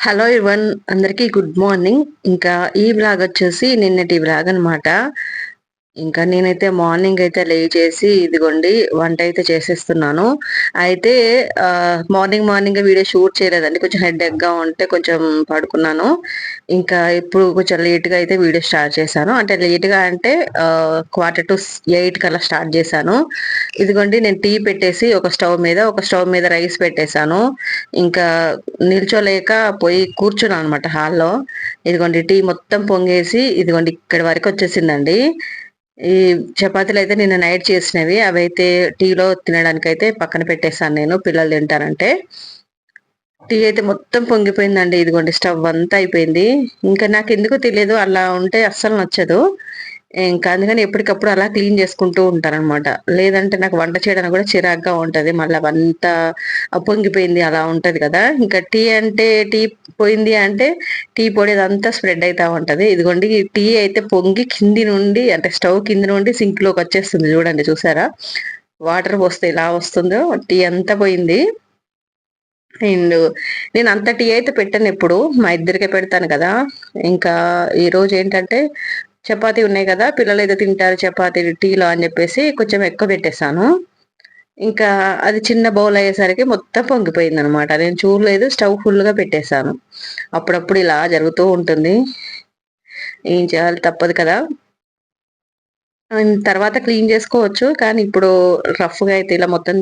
Hello ఇవన్ అందరికీ good morning ఇంకా ఈ బ్లాగ్ వచ్చేసి నిన్నటి బ్లాగ్ అనమాట ఇంకా నేనైతే మార్నింగ్ అయితే లే చేసి ఇదిగోండి వంట అయితే చేసేస్తున్నాను. అయితే మార్నింగ్ మార్నింగ్ వీడియో షూట్ చేయలేదండి. కొంచెం హెడ్ ఉంటే కొంచెం పడుకున్నాను. ఇంకా ఇప్పుడు కొంచెం లేట్గా అయితే వీడియో స్టార్ట్ చేశాను. అంటే లేట్గా అంటే క్వార్టర్ టు ఎయిట్ కల్లా స్టార్ట్ చేశాను. ఇదిగోండి నేను టీ పెట్టేసి ఒక స్టవ్ మీద ఒక స్టవ్ మీద రైస్ పెట్టేశాను. ఇంకా నిల్చోలేక పోయి కూర్చున్నాను అనమాట హాల్లో. ఇదిగోండి టీ మొత్తం పొంగేసి ఇదిగోండి ఇక్కడి వరకు వచ్చేసిందండి. ఈ చపాతీలు అయితే నిన్న నైట్ చేసినవి. అవి అయితే టీలో తినడానికి అయితే పక్కన పెట్టేశాను నేను. పిల్లలు తింటారంటే. టీ అయితే మొత్తం పొంగిపోయిందండి. ఇదిగోండి స్టవ్ అంతా అయిపోయింది. ఇంకా నాకు ఎందుకు తెలియదు. అలా ఉంటే అస్సలు నచ్చదు. ఇంకా అందుకని ఎప్పటికప్పుడు అలా క్లీన్ చేసుకుంటూ ఉంటారనమాట లేదంటే నాకు వంట చేయడానికి కూడా చిరాగ్గా ఉంటది. మళ్ళీ అవంతా పొంగిపోయింది అలా ఉంటది కదా. ఇంకా టీ అంటే టీ పోయింది అంటే టీ పొడి అదంతా స్ప్రెడ్ అవుతా ఉంటది. ఇదిగోండి టీ అయితే పొంగి కింది నుండి అంటే స్టవ్ కింది నుండి సింక్లోకి వచ్చేస్తుంది. చూడండి చూసారా? వాటర్ పోస్తే ఇలా వస్తుందో. టీ అంతా పోయింది. అండ్ నేను అంత టీ అయితే పెట్టాను ఎప్పుడు. మా ఇద్దరికే పెడతాను కదా. ఇంకా ఈ రోజు ఏంటంటే చపాతీ ఉన్నాయి కదా పిల్లలు ఏదో తింటారు చపాతీ టీలో అని చెప్పేసి కొంచెం ఎక్కువ పెట్టేశాను. ఇంకా అది చిన్న బౌల్ అయ్యేసరికి మొత్తం పొంగిపోయింది అనమాట నేను చూడలేదు స్టవ్ ఫుల్గా పెట్టేశాను. అప్పుడప్పుడు ఇలా జరుగుతూ ఉంటుంది. ఏం చేయాలి? తప్పదు కదా. తర్వాత క్లీన్ చేసుకోవచ్చు కానీ ఇప్పుడు రఫ్గా అయితే ఇలా మొత్తం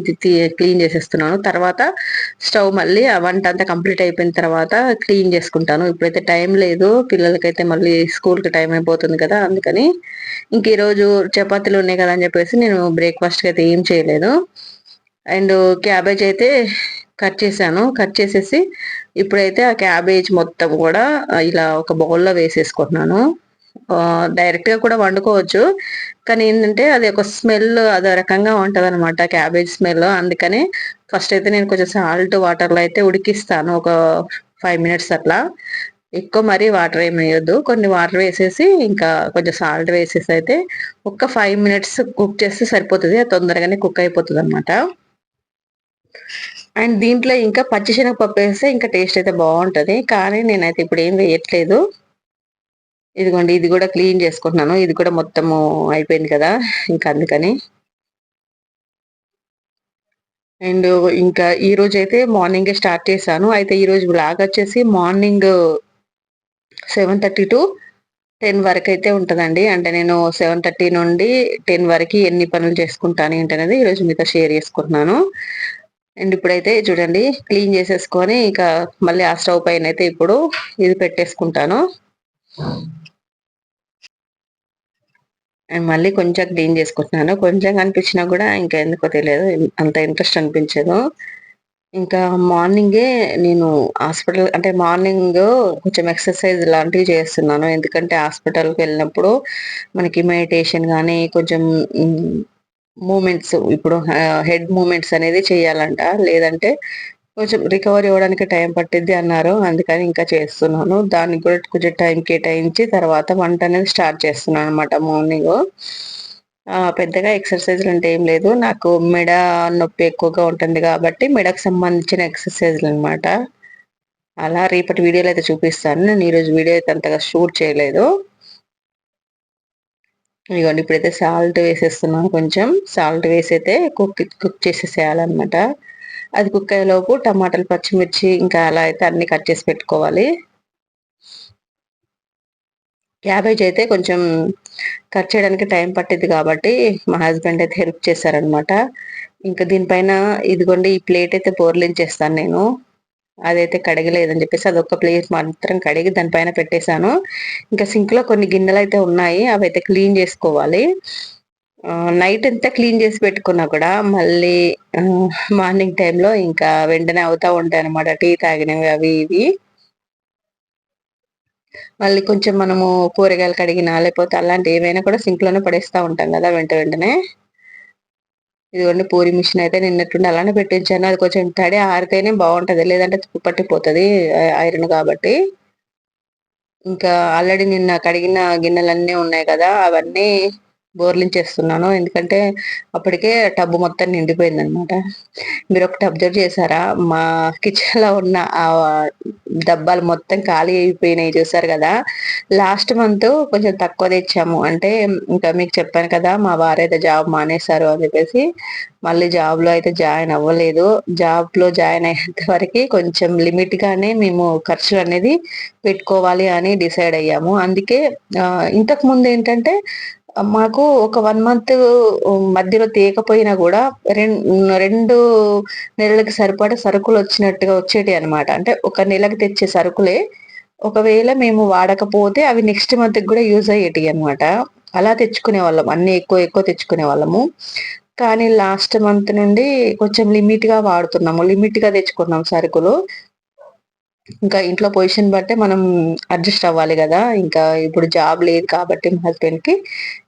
క్లీన్ చేసేస్తున్నాను. తర్వాత స్టవ్ మళ్ళీ ఆ వంట అంతా కంప్లీట్ అయిపోయిన తర్వాత క్లీన్ చేసుకుంటాను. ఇప్పుడైతే టైం లేదు పిల్లలకైతే మళ్ళీ స్కూల్కి టైం అయిపోతుంది కదా అందుకని ఇంక ఈరోజు చపాతీలు ఉన్నాయి కదా అని చెప్పేసి నేను బ్రేక్ఫాస్ట్కి అయితే ఏం చేయలేదు. అండ్ క్యాబేజ్ అయితే కట్ చేశాను. కట్ చేసేసి ఇప్పుడైతే ఆ క్యాబేజ్ మొత్తం కూడా ఇలా ఒక బౌల్లో వేసేసుకుంటున్నాను. డైరెక్ట్గా కూడా వండుకోవచ్చు. కానీ ఏంటంటే అది ఒక స్మెల్ అదో రకంగా ఉంటది అనమాట క్యాబేజ్ స్మెల్ అందుకని ఫస్ట్ అయితే నేను కొంచెం సాల్ట్ వాటర్లో అయితే ఉడికిస్తాను ఒక ఫైవ్ మినిట్స్ అట్లా. ఎక్కువ మరీ వాటర్ ఏమి వేయొద్దు. కొన్ని వాటర్ వేసేసి ఇంకా కొంచెం సాల్ట్ వేసేసి అయితే ఒక ఫైవ్ మినిట్స్ కుక్ చేస్తే సరిపోతుంది. అది తొందరగానే కుక్ అయిపోతుంది అనమాట అండ్ దీంట్లో ఇంకా పచ్చిశనగపప్పు వేస్తే ఇంకా టేస్ట్ అయితే బాగుంటుంది. కానీ నేనైతే ఇప్పుడు ఏం వేయట్లేదు. ఇదిగోండి ఇది కూడా క్లీన్ చేసుకుంటున్నాను. ఇది కూడా మొత్తము అయిపోయింది కదా ఇంకా అందుకని. అండ్ ఇంకా ఈ రోజు అయితే మార్నింగే స్టార్ట్ చేశాను. అయితే ఈరోజు బ్లాగ్ వచ్చేసి morning seven thirty to ten వరకు అయితే ఉంటుందండి. అంటే నేను సెవెన్ థర్టీ నుండి టెన్ వరకు ఎన్ని పనులు చేసుకుంటాను ఏంటనేది ఈరోజు మీతో షేర్ చేసుకుంటున్నాను. అండ్ ఇప్పుడైతే చూడండి క్లీన్ చేసేసుకొని ఇంకా మళ్ళీ ఆ స్టవ్ పైన అయితే ఇప్పుడు ఇది పెట్టేసుకుంటాను. మళ్ళీ కొంచెం క్లీన్ చేసుకుంటున్నాను. కొంచెం కనిపించినా కూడా ఇంకా ఎందుకో తెలియదు. అంత ఇంట్రెస్ట్ అనిపించదు. ఇంకా మార్నింగే నేను హాస్పిటల్ అంటే మార్నింగ్ కొంచెం ఎక్సర్సైజ్ లాంటివి చేస్తున్నాను. ఎందుకంటే హాస్పిటల్కి వెళ్ళినప్పుడు మనకి మెడిటేషన్ కానీ కొంచెం మూమెంట్స్ ఇప్పుడు హెడ్ మూమెంట్స్ అనేది చేయాలంట. లేదంటే కొంచెం రికవరీ అవ్వడానికి టైం పట్టిద్ది అన్నారు. అందుకని ఇంకా చేస్తున్నాను. దానికి కూడా కొంచెం టైం కేటాయించి తర్వాత వంట అనేది స్టార్ట్ చేస్తున్నాను అనమాట మార్నింగ్ పెద్దగా ఎక్సర్సైజ్లు అంటే ఏం లేదు. నాకు మెడ నొప్పి ఎక్కువగా ఉంటుంది కాబట్టి మెడకు సంబంధించిన ఎక్సర్సైజ్లు అనమాట అలా రేపటి వీడియోలు అయితే చూపిస్తాను. నేను ఈరోజు వీడియో అయితే అంతగా షూట్ చేయలేదు. ఇదిగోండి ఇప్పుడైతే సాల్ట్ వేసేస్తున్నాను కొంచెం. సాల్ట్ వేసి అయితే కుక్ కుక్ చేసేసేయాలన్నమాట. అది కుక్ అయ్యేలోపు టమాటాలు పచ్చిమిర్చి ఇంకా అలా అయితే అన్ని కట్ చేసి పెట్టుకోవాలి. క్యాబేజ్ అయితే కొంచెం కట్ చేయడానికి టైం పట్టింది కాబట్టి మా హస్బెండ్ అయితే హెల్ప్ చేశారనమాట ఇంకా దీనిపైన ఇదిగోండి ఈ ప్లేట్ అయితే బోర్లించేస్తాను నేను. అదైతే కడగలేదని చెప్పేసి అదొక ప్లేట్ మాత్రం కడిగి దానిపైన పెట్టేశాను. ఇంకా సింక్లో కొన్ని గిన్నెలు అయితే ఉన్నాయి అవి అయితే క్లీన్ చేసుకోవాలి. నైట్ అంతా క్లీన్ చేసి పెట్టుకున్నా కూడా మళ్ళీ మార్నింగ్ టైంలో ఇంకా వెంటనే అవుతా ఉంటాయి అనమాట టీ తాగినవి అవి ఇవి. మళ్ళీ కొంచెం మనము కూరగాయలు కడిగినా లేకపోతే అలాంటి ఏవైనా కూడా సింక్లోనే పడేస్తూ ఉంటాం కదా వెంట వెంటనే. ఇదిగోండి పూరి మిషన్ అయితే నిన్నట్టుండి అలానే పెట్టించాను. అది కొంచెం తడి ఆరితేనే బాగుంటుంది. లేదంటే పట్టిపోతుంది ఐరన్ కాబట్టి. ఇంకా ఆల్రెడీ నిన్న కడిగిన గిన్నెలన్నీ ఉన్నాయి కదా అవన్నీ బోర్లించేస్తున్నాను. ఎందుకంటే అప్పటికే టబ్బు మొత్తం నిండిపోయింది అనమాట మీరు ఒకటి అబ్జర్వ్ చేశారా? మా కిచెన్లో ఉన్న ఆ డబ్బాలు మొత్తం ఖాళీ అయిపోయినాయి చూసారు కదా. లాస్ట్ మంత్ కొంచెం తక్కువ తెచ్చాము. అంటే ఇంకా మీకు చెప్పాను కదా మా వారైతే జాబ్ మానేశారు అని చెప్పేసి మళ్ళీ జాబ్లో అయితే జాయిన్ అవ్వలేదు. జాబ్లో జాయిన్ అయ్యేంత వరకు కొంచెం లిమిట్ గానే మేము ఖర్చు అనేది పెట్టుకోవాలి అని డిసైడ్ అయ్యాము. అందుకే ఇంతకు ముందు ఏంటంటే మాకు ఒక వన్ మంత్ మధ్యలో తీయకపోయినా కూడా రెండు నెలలకు సరిపడా సరుకులు వచ్చినట్టుగా వచ్చేటి అనమాట అంటే ఒక నెలకు తెచ్చే సరుకులే. ఒకవేళ మేము వాడకపోతే అవి నెక్స్ట్ మంత్ కూడా యూజ్ అయ్యేటి అనమాట అలా తెచ్చుకునే వాళ్ళం. అన్ని ఎక్కువ ఎక్కువ తెచ్చుకునే వాళ్ళము. కానీ లాస్ట్ మంత్ నుండి కొంచెం లిమిట్గా వాడుతున్నాము. లిమిట్గా తెచ్చుకున్నాం సరుకులు. ఇంకా ఇంట్లో పొజిషన్ బట్టే మనం అడ్జస్ట్ అవ్వాలి కదా. ఇంకా ఇప్పుడు జాబ్ లేదు కాబట్టి మా హస్బెండ్కి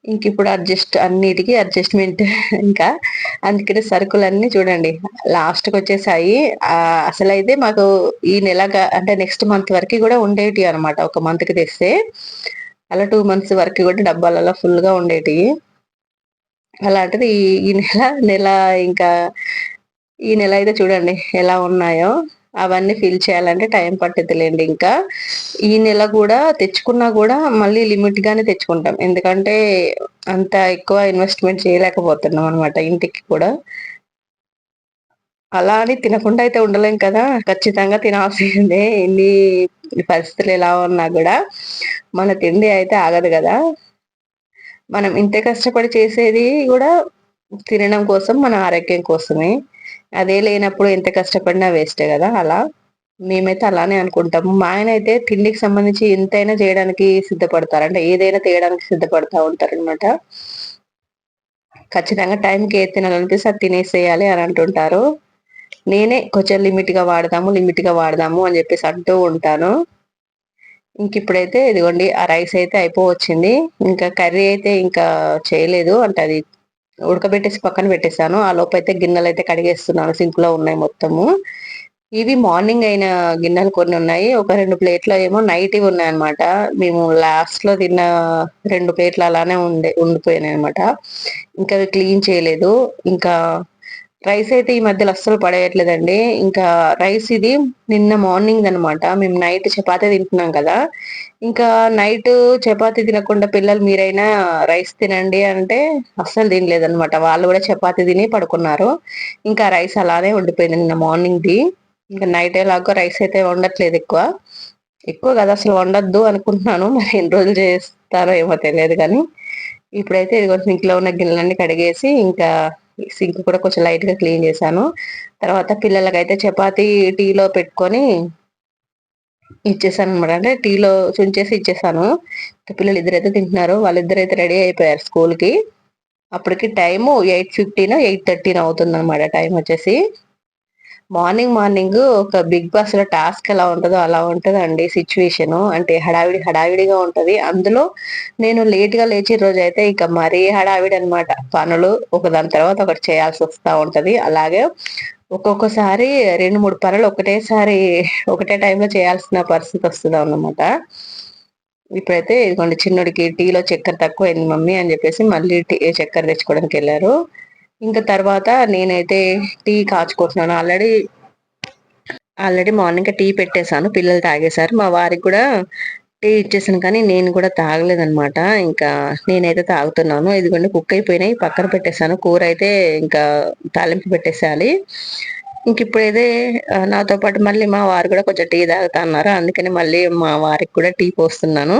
ఇంక ఇప్పుడు అడ్జస్ట్ అన్నిటికీ అడ్జస్ట్మెంట్ ఇంకా అందుకనే సరుకులన్నీ చూడండి. లాస్ట్కి వచ్చేసాయి. అసలు అయితే మాకు ఈ నెల అంటే నెక్స్ట్ మంత్ వరకు కూడా ఉండేటి అనమాట ఒక మంత్కి తెస్తే అలా టూ మంత్స్ వరకు కూడా డబ్బాలలో ఫుల్గా ఉండేటి అలాంటిది ఈ నెల నెల ఇంకా ఈ నెల అయితే చూడండి ఎలా ఉన్నాయో. అవన్నీ ఫిల్ చేయాలంటే టైం పట్టుద్దిలేండి ఇంకా. ఈ నెల కూడా తెచ్చుకున్నా కూడా మళ్ళీ లిమిట్ గానే తెచ్చుకుంటాం. ఎందుకంటే అంత ఎక్కువ ఇన్వెస్ట్మెంట్ చేయలేకపోతున్నాం అనమాట ఇంటికి కూడా. అలా అని తినకుండా అయితే ఉండలేం కదా. ఖచ్చితంగా తినాల్సిందే. ఎన్ని పరిస్థితులు ఎలా ఉన్నా కూడా మన తిండి అయితే ఆగదు కదా. మనం ఇంత కష్టపడి చేసేది కూడా తినడం కోసం మన ఆరోగ్యం కోసమే. అదే లేనప్పుడు ఎంత కష్టపడినా వేస్టే కదా అలా. మేమైతే అలానే అనుకుంటాము. మా ఆయన అయితే తిండికి సంబంధించి ఎంతైనా చేయడానికి సిద్ధపడతారు. అంటే ఏదైనా తీయడానికి సిద్ధపడతా ఉంటారు అనమాట ఖచ్చితంగా టైంకి ఏ తినాలనిపిస్తే అది తినేసేయాలి అని అంటుంటారు. నేనే కొంచెం లిమిట్గా వాడదాము లిమిట్గా వాడదాము అని చెప్పేసి అంటూ ఉంటాను. ఇంక ఇప్పుడైతే ఇదిగోండి ఆ రైస్ అయితే అయిపోవచ్చింది. ఇంకా కర్రీ అయితే ఇంకా చేయలేదు. అంటే అది ఉడకబెట్టేసి పక్కన పెట్టేశాను. ఆ లోపు అయితే గిన్నెలు అయితే కడిగేస్తున్నాను. సింక్లో ఉన్నాయి మొత్తము. ఇవి మార్నింగ్ అయిన గిన్నెలు కొన్ని ఉన్నాయి. ఒక రెండు ప్లేట్లు ఏమో నైట్ ఉన్నాయి అనమాట మేము లాస్ట్లో తిన్న రెండు ప్లేట్లు అలానే ఉండే ఉండిపోయినాయి అనమాట ఇంకా అవి క్లీన్ చేయలేదు. ఇంకా రైస్ అయితే ఈ మధ్యలో అస్సలు పడేయట్లేదండి. ఇంకా రైస్ ఇది నిన్న మార్నింగ్ అనమాట మేము నైట్ చపాతీ తింటున్నాం కదా. ఇంకా నైట్ చపాతీ తినకుండా పిల్లలు మీరైనా రైస్ తినండి అంటే అస్సలు తినలేదనమాట వాళ్ళు కూడా చపాతీ తిని పడుకున్నారు. ఇంకా రైస్ అలానే ఉండిపోయింది నిన్న మార్నింగ్ది. ఇంకా నైట్ ఎలాగో రైస్ అయితే వండట్లేదు ఎక్కువ. ఎక్కువ కదా అసలు వండద్దు అనుకుంటున్నాను. మరి ఎన్ని రోజులు చేస్తారో ఏమో తెలియదు కానీ ఇప్పుడైతే ఇది కొంచెం ఇంట్లో ఉన్న గిన్నెలన్నీ కడిగేసి ఇంకా సింక్ కూడా కొంచెం లైట్గా క్లీన్ చేశాను. తర్వాత పిల్లలకైతే చపాతి టీలో పెట్టుకొని ఇచ్చేసాను అనమాట అంటే టీలో చుంచేసి ఇచ్చేసాను. పిల్లలు ఇద్దరైతే తింటున్నారు. వాళ్ళిద్దరైతే రెడీ అయిపోయారు స్కూల్కి అప్పటికి time eight fifteen eight thirteen అవుతుంది అనమాట టైం వచ్చేసి. మార్నింగ్ మార్నింగ్ ఒక బిగ్ బాస్లో టాస్క్ ఎలా ఉంటుందో అలా ఉంటుందండి సిచ్యువేషన్. అంటే హడావిడి హడావిడిగా ఉంటది. అందులో నేను లేట్గా లేచి రోజు అయితే ఇక మరీ హడావిడి అనమాట పనులు ఒకదాని తర్వాత ఒకటి చేయాల్సి వస్తా ఉంటది. అలాగే ఒక్కొక్కసారి రెండు మూడు పనులు ఒకటేసారి ఒకటే టైంలో చేయాల్సిన పరిస్థితి వస్తుంది అన్నమాట. ఇప్పుడైతే ఇదిగోండి చిన్నడికి టీలో చక్కెర తక్కువైంది మమ్మీ అని చెప్పేసి మళ్ళీ టీ చక్కెర తెచ్చుకోవడానికి వెళ్ళారు. ఇంకా తర్వాత నేనైతే టీ కాచుకుంటున్నాను. ఆల్రెడీ ఆల్రెడీ మార్నింగ్ టీ పెట్టేశాను. పిల్లలు తాగేశారు. మా వారికి కూడా టీ ఇచ్చేసాను కానీ నేను కూడా తాగలేదనమాట ఇంకా నేనైతే తాగుతున్నాను. ఇదిగోండి కుక్ అయిపోయినాయి. పక్కన పెట్టేశాను. కూర అయితే ఇంకా తాలింపు పెట్టేసేయాలి. ఇంక ఇప్పుడైతే నాతో పాటు మళ్ళీ మా వారు కూడా కొంచెం టీ తాగుతా అన్నారు అందుకని మళ్ళీ మా వారికి కూడా టీ పోస్తున్నాను.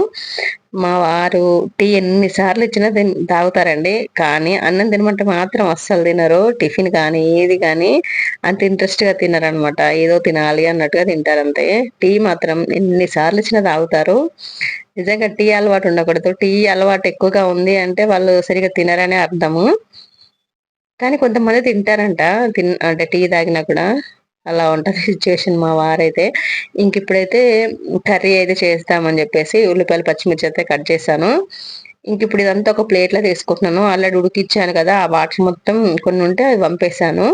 మా వారు టీ ఎన్నిసార్లు ఇచ్చినా తాగుతారండి. కానీ అన్నం తినమంటే మాత్రం అస్సలు తినరు. టిఫిన్ కానీ ఏది కానీ అంత ఇంట్రెస్ట్గా తినరనమాట. ఏదో తినాలి అన్నట్టుగా తింటారంతే టీ మాత్రం ఎన్నిసార్లు ఇచ్చినా తాగుతారు. నిజంగా టీ అలవాటు ఉండకూడదు. టీ అలవాటు ఎక్కువగా ఉంది అంటే వాళ్ళు సరిగా తినరనే అర్థము. కానీ కొంతమంది తింటారంట. తిన్ అంటే టీ తాగినా కూడా అలా ఉంటుంది సిచ్యువేషన్ మా వారైతే. ఇంక ఇప్పుడైతే కర్రీ అయితే చేస్తామని చెప్పేసి ఉల్లిపాయలు పచ్చిమిర్చి అయితే కట్ చేశాను. ఇంక ఇప్పుడు ఇదంతా ఒక ప్లేట్లో తీసుకుంటున్నాను. ఆల్రెడీ ఉడికిచ్చాను కదా ఆ వాటర్ మొత్తం కొన్ని ఉంటే అది పంపేశాను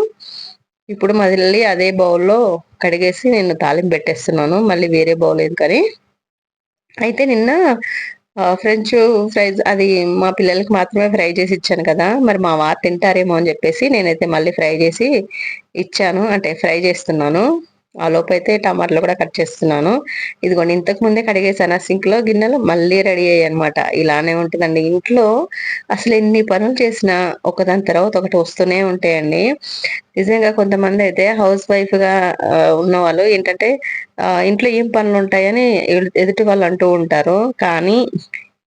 ఇప్పుడు మళ్ళీ అదే బౌల్లో కడిగేసి నేను తాలింపు పెట్టేస్తున్నాను. మళ్ళీ వేరే బౌల్ కానీ అయితే నిన్న ఫ్రెంచ్ ఫ్రైస్ అది మా పిల్లలకి మాత్రమే ఫ్రై చేసి ఇచ్చాను కదా. మరి మా వారు తింటారేమో అని చెప్పేసి నేనైతే మళ్ళీ ఫ్రై చేసి ఇచ్చాను. అంటే ఫ్రై చేస్తున్నాను. ఆ లోపు అయితే టమాటాలు కూడా కట్ చేస్తున్నాను. ఇదిగోండి ఇంతకు ముందే కడిగేసాను ఆ సింక్లో గిన్నెలు మళ్ళీ రెడీ అయ్యాయి అనమాట ఇలానే ఉంటుందండి. ఇంట్లో అసలు ఎన్ని పనులు చేసినా ఒకదాని తర్వాత ఒకటి వస్తూనే ఉంటాయండి. నిజంగా కొంతమంది అయితే హౌస్ వైఫ్గా ఉన్న వాళ్ళు ఏంటంటే ఇంట్లో ఏం పనులు ఉంటాయని ఎదుటి వాళ్ళు అంటూ ఉంటారు. కానీ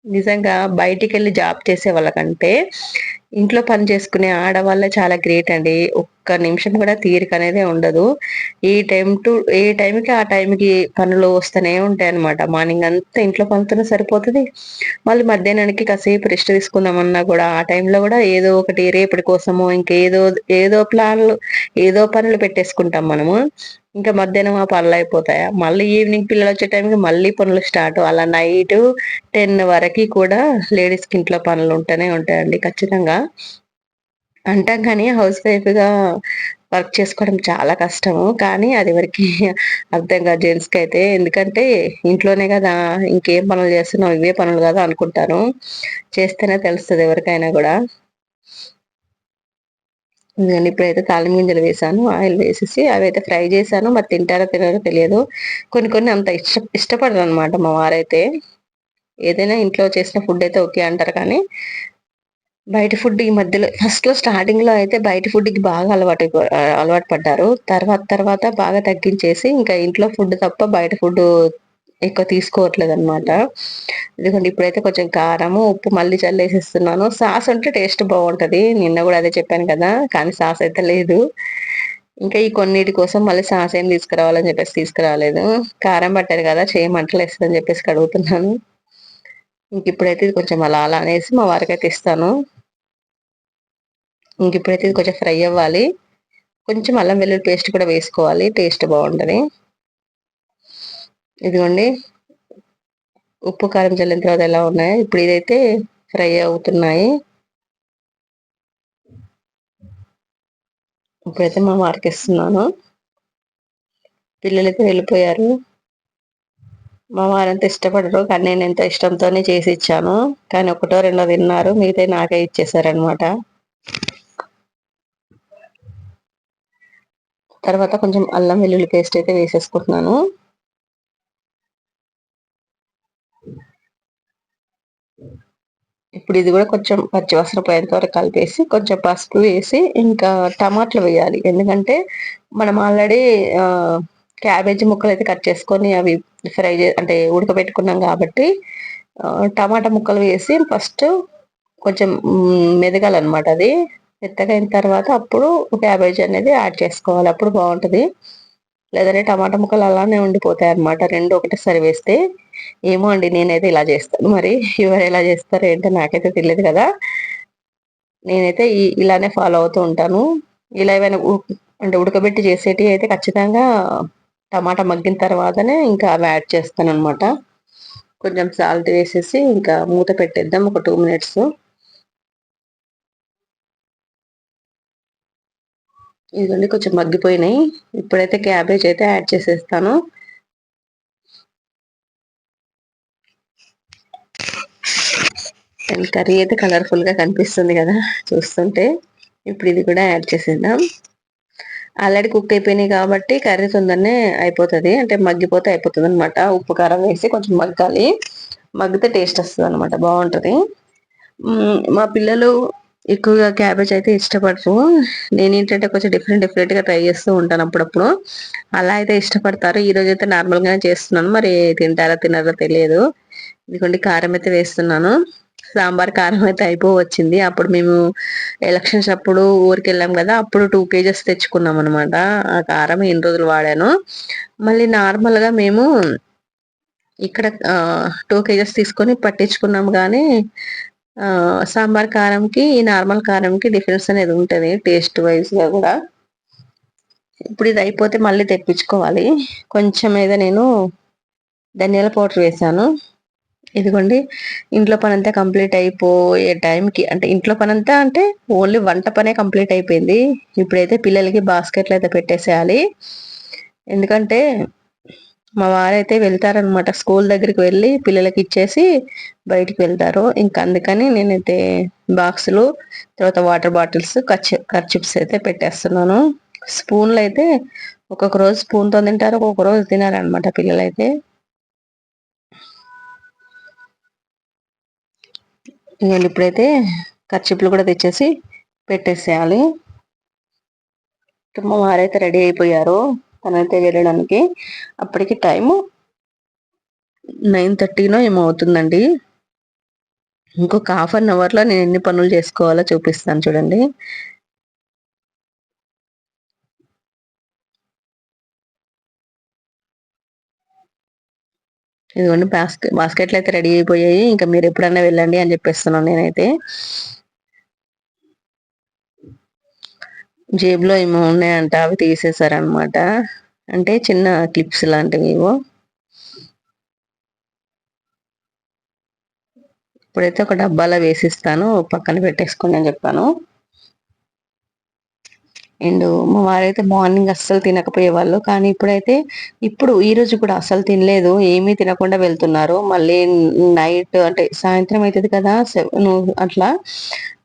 నిజంగా బయటికి వెళ్ళి జాబ్ చేసే వాళ్ళకంటే ఇంట్లో పని చేసుకునే ఆడవాళ్ళే చాలా గ్రేట్ అండి. ఒక్క నిమిషం కూడా తీరిక అనేది ఉండదు. ఈ టైం టు ఏ టైంకి ఆ టైంకి పనులు వస్తూనే ఉంటాయి అనమాట మార్నింగ్ అంతా ఇంట్లో పనులతోనే సరిపోతుంది. మళ్ళీ మధ్యాహ్నానికి కాసేపు రెస్ట్ తీసుకుందామన్నా కూడా ఆ టైంలో కూడా ఏదో ఒకటి రేపటి కోసము ఇంకేదో ఏదో ప్లాన్లు ఏదో పనులు పెట్టేసుకుంటాం మనము. ఇంకా మధ్యాహ్నం ఆ పనులు అయిపోతాయా? మళ్ళీ ఈవినింగ్ పిల్లలు వచ్చే టైంకి మళ్ళీ పనులు స్టార్ట్ అలా నైట్ టెన్ వరకు కూడా లేడీస్కి ఇంట్లో పనులు ఉంటూనే ఉంటాయండి ఖచ్చితంగా. అంటాం కానీ హౌస్ వైఫ్గా వర్క్ చేసుకోవడం చాలా కష్టము. కానీ అది వరకు అర్థం కాదు జెంట్స్కి అయితే. ఎందుకంటే ఇంట్లోనే కదా ఇంకేం పనులు చేస్తున్నావు? ఇవే పనులు కదా అనుకుంటాను. చేస్తేనే తెలుస్తుంది ఎవరికైనా కూడా. ఎందుకంటే ఇప్పుడైతే తాళం గింజలు వేసాను ఆయిల్ వేసేసి అవి అయితే ఫ్రై చేశాను. మరి తింటారో తినారో తెలియదు. కొన్ని కొన్ని అంత ఇష్ట ఇష్టపడరు అనమాట మా వారైతే. ఏదైనా ఇంట్లో చేసిన ఫుడ్ అయితే ఓకే అంటారు కానీ బయట ఫుడ్ ఈ మధ్యలో ఫస్ట్లో స్టార్టింగ్లో అయితే బయట ఫుడ్కి బాగా అలవాటు అలవాటు పడ్డారు. తర్వాత తర్వాత బాగా తగ్గించేసి ఇంకా ఇంట్లో ఫుడ్ తప్ప బయట ఫుడ్ ఎక్కువ తీసుకోవట్లేదు అనమాట ఎందుకంటే ఇప్పుడైతే కొంచెం కారము ఉప్పు మళ్ళీ చల్లేసిస్తున్నాను. సాస్ ఉంటే టేస్ట్ బాగుంటుంది. నిన్న కూడా అదే చెప్పాను కదా కానీ సాస్ అయితే లేదు. ఇంకా ఈ కొన్నిటి కోసం మళ్ళీ సాస్ ఏం తీసుకురావాలని చెప్పేసి తీసుకురాలేదు. కారం పట్టారు కదా చేయమంటలేస్తుందని చెప్పేసి అడుగుతున్నాను ఇంక ఇప్పుడైతే ఇది కొంచెం అలా అలా అనేసి మా వారికి అయితే ఇస్తాను. ఇంక ఇప్పుడైతే ఇది కొంచెం ఫ్రై అవ్వాలి. కొంచెం అల్లం వెల్లుల్లి పేస్ట్ కూడా వేసుకోవాలి. టేస్ట్ బాగుంటుంది. ఇదిగోండి. ఉప్పు కారం చల్లిన తర్వాత ఎలా ఉన్నాయో? ఇప్పుడు ఇదైతే ఫ్రై అవుతున్నాయి. ఇప్పుడైతే మా వారికిస్తున్నాను పిల్లలైతే వెళ్ళిపోయారు. మా వారంత ఇష్టపడరు కానీ నేను ఎంత ఇష్టంతోనే చేసి ఇచ్చాను. కానీ ఒకటో రెండో తిన్నారు. మిగతా నాకే ఇచ్చేసారనమాట తర్వాత కొంచెం అల్లం వెల్లుల్లి పేస్ట్ అయితే వేసేసుకుంటున్నాను. ఇప్పుడు ఇది కూడా కొంచెం పచ్చివాసన పోయేంత వరకు కలిపేసి కొంచెం పసుపు వేసి ఇంకా టమాటాలు వేయాలి. ఎందుకంటే మనం ఆల్రెడీ క్యాబేజీ ముక్కలు అయితే కట్ చేసుకొని అవి ఫ్రై అంటే ఉడకబెట్టుకున్నాం కాబట్టి టమాటా ముక్కలు వేసి ఫస్ట్ కొంచెం మెదగాలన్నమాట అది. మెత్తగైన తర్వాత అప్పుడు క్యాబేజీ అనేది యాడ్ చేసుకోవాలి. అప్పుడు బాగుంటుంది. లేదంటే టమాటా ముక్కలు అలానే ఉండిపోతాయి అనమాట రెండు ఒకటేసారి వేస్తే. ఏమో అండి నేనైతే ఇలా చేస్తాను. మరి ఎవరు ఎలా చేస్తారో ఏంటో నాకైతే తెలియదు కదా. నేనైతే ఇలానే ఫాలో అవుతూ ఉంటాను. ఇలా ఏమైనా అంటే ఉడకబెట్టి చేసేటి అయితే ఖచ్చితంగా టమాటా మగ్గిన తర్వాతనే ఇంకా అవి యాడ్ చేస్తాను అనమాట కొంచెం సాల్ట్ వేసేసి ఇంకా మూత పెట్టేద్దాం ఒక టూ మినిట్స్. ఇదిగోండి కొంచెం మగ్గిపోయినాయి. ఇప్పుడైతే క్యాబేజ్ అయితే యాడ్ చేసేస్తాను. కర్రీ అయితే కలర్ఫుల్గా కనిపిస్తుంది కదా చూస్తుంటే. ఇప్పుడు ఇది కూడా యాడ్ చేసేద్దాం. ఆల్రెడీ కుక్ అయిపోయినాయి కాబట్టి కర్రీ తొందరనే అయిపోతుంది. అంటే మగ్గిపోతే అయిపోతుంది అనమాట ఉప్పు కారం వేసి కొంచెం మగ్గాలి. మగ్గితే టేస్ట్ వస్తుంది అనమాట బాగుంటుంది మా పిల్లలు ఎక్కువగా క్యాబేజ్ అయితే ఇష్టపడరు. నేను ఏంటంటే కొంచెం డిఫరెంట్ డిఫరెంట్గా ట్రై చేస్తూ ఉంటాను అప్పుడప్పుడు. అలా అయితే ఇష్టపడతారు. ఈ రోజు అయితే నార్మల్ గానే చేస్తున్నాను. మరి తింటారా తినారా తెలియదు. ఇదిగోండి కారం అయితే వేస్తున్నాను. సాంబార్ కారం అయితే అయిపోవచ్చింది. అప్పుడు మేము ఎలక్షన్స్ అప్పుడు ఊరికి వెళ్ళాం కదా అప్పుడు టూ కేజెస్ తెచ్చుకున్నాం అనమాట ఆ కారం ఎన్ని రోజులు వాడాను. మళ్ళీ నార్మల్గా మేము ఇక్కడ టూ కేజెస్ తీసుకొని పట్టించుకున్నాం కానీ సాంబార్ కారంకి ఈ నార్మల్ కారంకి డిఫరెన్స్ అనేది ఉంటుంది టేస్ట్ వైజ్గా కూడా. ఇప్పుడు ఇది అయిపోతే మళ్ళీ తెప్పించుకోవాలి. కొంచెం మీద నేను ధనియాల పౌడర్ వేసాను. ఇదిగోండి ఇంట్లో పనంతా కంప్లీట్ అయిపోయే టైంకి అంటే ఇంట్లో పనంతా అంటే ఓన్లీ వంట పనే కంప్లీట్ అయిపోయింది. ఇప్పుడైతే పిల్లలకి బాస్కెట్లు అయితే పెట్టేసేయాలి. ఎందుకంటే మా వారైతే వెళ్తారనమాట స్కూల్ దగ్గరికి వెళ్ళి పిల్లలకి ఇచ్చేసి బయటికి వెళ్తారు. ఇంకా అందుకని నేనైతే బాక్సులు తర్వాత వాటర్ బాటిల్స్ కచ్ కర్చిప్స్ అయితే పెట్టేస్తున్నాను. స్పూన్లు అయితే ఒక్కొక్క రోజు స్పూన్తో తింటారు ఒక్కొక్క రోజు తినారనమాట పిల్లలైతే. ఇవాళ ఇప్పుడైతే కర్చిప్లు కూడా తెచ్చేసి పెట్టేసేయాలి. మా వారైతే రెడీ అయిపోయారు తనైతే వెళ్ళడానికి. అప్పటికి టైము నైన్ థర్టీనో ఏమో అవుతుందండి. ఇంకొక హాఫ్ అన్ అవర్లో నేను ఎన్ని పనులు చేసుకోవాలో చూపిస్తాను చూడండి. ఇదిగోండి బాస్కెట్ బాస్కెట్లు అయితే రెడీ అయిపోయాయి. ఇంకా మీరు ఎప్పుడన్నా వెళ్ళండి అని చెప్పేస్తున్నాను నేనైతే. జేబులో ఏమో ఉన్నాయంట అవి తీసేశారనమాట అంటే చిన్న క్లిప్స్ లాంటివి ఏవో ఇప్పుడైతే ఒక డబ్బాలో వేసిస్తాను పక్కన పెట్టేసుకోండి అని చెప్పాను. అండ్ మా వారైతే మార్నింగ్ అస్సలు తినకపోయేవాళ్ళు. కానీ ఇప్పుడైతే ఇప్పుడు ఈ రోజు కూడా అస్సలు తినలేదు. ఏమీ తినకుండా వెళ్తున్నారు. మళ్ళీ నైట్ అంటే సాయంత్రం అవుతుంది కదా సెవెన్ అట్లా.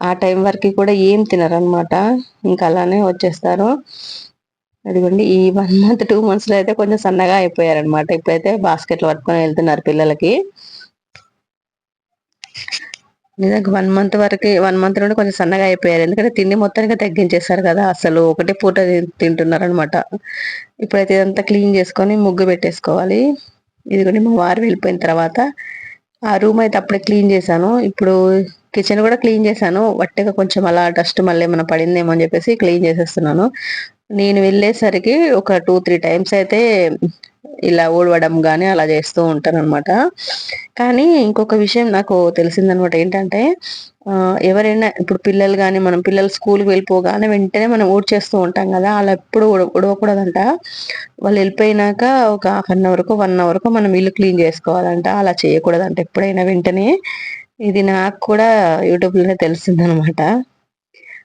ఆ టైం వరకు కూడా ఏం తినరు అనమాట ఇంకా అలానే వచ్చేస్తారు. అదిగోండి ఈ వన్ మంత్ టూ మంత్స్లో అయితే కొంచెం సన్నగా అయిపోయారనమాట ఇప్పుడైతే బాస్కెట్లు పట్టుకొని వెళ్తున్నారు పిల్లలకి. నిజంగా వన్ మంత్ వరకు వన్ మంత్ నుండి కొంచెం సన్నగా అయిపోయారు. ఎందుకంటే తిండి మొత్తానికి తగ్గించేశారు కదా అసలు. ఒకటే పూట తింటున్నారు అనమాట ఇప్పుడైతే ఇదంతా క్లీన్ చేసుకొని ముగ్గు పెట్టేసుకోవాలి. ఇదిగోండి మా వారు వెళ్ళిపోయిన తర్వాత ఆ రూమ్ అయితే అప్పుడే క్లీన్ చేశాను. ఇప్పుడు కిచెన్ కూడా క్లీన్ చేశాను. వట్టిగా కొంచెం అలా డస్ట్ మళ్ళీ ఏమైనా పడిందేమో అని చెప్పేసి క్లీన్ చేసేస్తున్నాను. నేను వెళ్ళేసరికి ఒక టూ త్రీ టైమ్స్ అయితే ఇలా ఊడవడం కానీ అలా చేస్తూ ఉంటాను అనమాట కానీ ఇంకొక విషయం నాకు తెలిసిందనమాట ఏంటంటే ఎవరైనా ఇప్పుడు పిల్లలు కానీ మనం పిల్లలు స్కూల్కి వెళ్ళిపోగానే వెంటనే మనం ఊడ్చేస్తూ ఉంటాం కదా అలా ఎప్పుడు ఉడవకూడదంట వాళ్ళు వెళ్ళిపోయినాక ఒక హాఫ్ అన్ అవర్కు వన్ అవర్కు మనం ఇల్లు క్లీన్ చేసుకోవాలంట. అలా చేయకూడదంట ఎప్పుడైనా వెంటనే. ఇది నాకు కూడా యూట్యూబ్లోనే తెలిసిందనమాట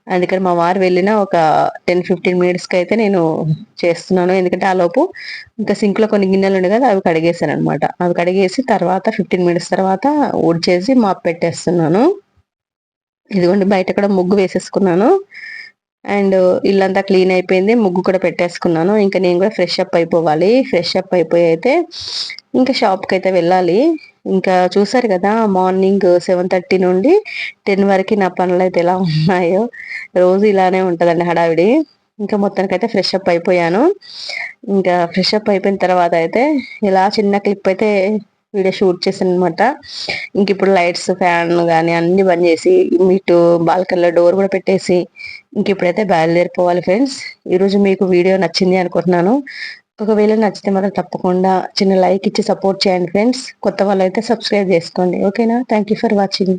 అందుకని మా వారు వెళ్ళిన ఒక టెన్ ఫిఫ్టీన్ మినిట్స్కి అయితే నేను చేస్తున్నాను. ఎందుకంటే ఆ లోపు ఇంకా సింక్లో కొన్ని గిన్నెలు ఉండే కదా అవి కడిగేసాను అనమాట అవి కడిగేసి తర్వాత ఫిఫ్టీన్ మినిట్స్ తర్వాత ఊడ్చేసి మాప్ పెట్టేస్తున్నాను. ఇదిగోండి బయట కూడా ముగ్గు వేసేసుకున్నాను. అండ్ ఇల్లంతా క్లీన్ అయిపోయింది ముగ్గు కూడా పెట్టేసుకున్నాను. ఇంకా నేను కూడా ఫ్రెష్ అప్ అయిపోవాలి. ఫ్రెష్ అప్ అయిపోయి అయితే ఇంకా షాప్కి అయితే వెళ్ళాలి. ఇంకా చూసారు కదా మార్నింగ్ సెవెన్ థర్టీ నుండి టెన్ వరకు నా పనులు అయితే ఎలా ఉన్నాయో. రోజు ఇలానే ఉంటుందండి హడావిడి. ఇంకా మొత్తానికి అయితే ఫ్రెష్ అప్ అయిపోయాను. ఇంకా ఫ్రెష్ అప్ అయిపోయిన తర్వాత అయితే ఇలా చిన్న క్లిప్ అయితే వీడియో షూట్ చేశాను అనమాట ఇంక ఇప్పుడు లైట్స్ ఫ్యాన్ కానీ అన్ని బంద్ చేసి ఇటు బాల్కనీలో డోర్ కూడా పెట్టేసి ఇంక ఇప్పుడైతే బయలుదేరిపోవాలి ఫ్రెండ్స్ ఈరోజు మీకు వీడియో నచ్చింది అనుకుంటున్నాను. ఒకవేళ నచ్చితే మాత్రం తప్పకుండా చిన్న లైక్ ఇచ్చి సపోర్ట్ చేయండి ఫ్రెండ్స్ కొత్త వాళ్ళు అయితే సబ్స్క్రైబ్ చేసుకోండి ఓకేనా థ్యాంక్ యూ ఫర్ వాచింగ్